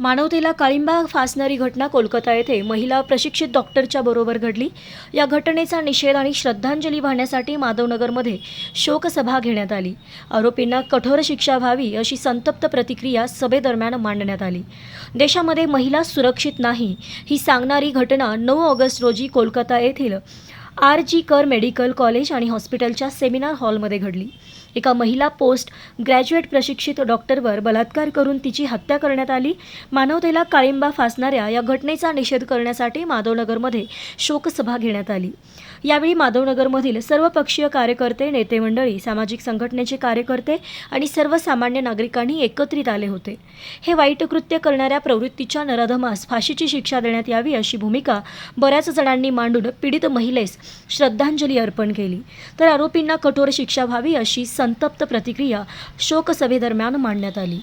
मानवतेला काळिंबा फासणारी घटना कोलकाता येथे महिला प्रशिक्षित डॉक्टरच्या बरोबर घडली. या घटनेचा निषेध आणि श्रद्धांजली वाहण्यासाठी माधवनगरमध्ये शोकसभा घेण्यात आली. आरोपींना कठोर शिक्षा व्हावी अशी संतप्त प्रतिक्रिया सभेदरम्यान मांडण्यात आली. देशामध्ये महिला सुरक्षित नाही ही सांगणारी घटना नऊ ऑगस्ट रोजी कोलकाता येथील आर जी कर मेडिकल कॉलेज आणि हॉस्पिटलच्या सेमिनार हॉलमध्ये घडली. एका महिला पोस्ट ग्रॅज्युएट प्रशिक्षित डॉक्टरवर बलात्कार करून तिची हत्या करण्यात आली. मानवतेला काळिंबा फासणाऱ्या या घटनेचा निषेध करण्यासाठी माधवनगरमध्ये शोकसभा घेण्यात आली. यावेळी माधवनगरमधील सर्वपक्षीय कार्यकर्ते नेते मंडळी सामाजिक संघटनेचे कार्यकर्ते आणि सर्वसामान्य नागरिकांनी एकत्रित आले होते. हे वाईट कृत्य करणाऱ्या प्रवृत्तीच्या नराधमास फाशीची शिक्षा देण्यात यावी अशी भूमिका बऱ्याच जणांनी मांडून पीडित महिलेस श्रद्धांजली अर्पण केली. तर आरोपींना कठोर शिक्षा व्हावी अशी संतप्त प्रतिक्रिया शोकसभेदरम्यान मांडण्यात आली.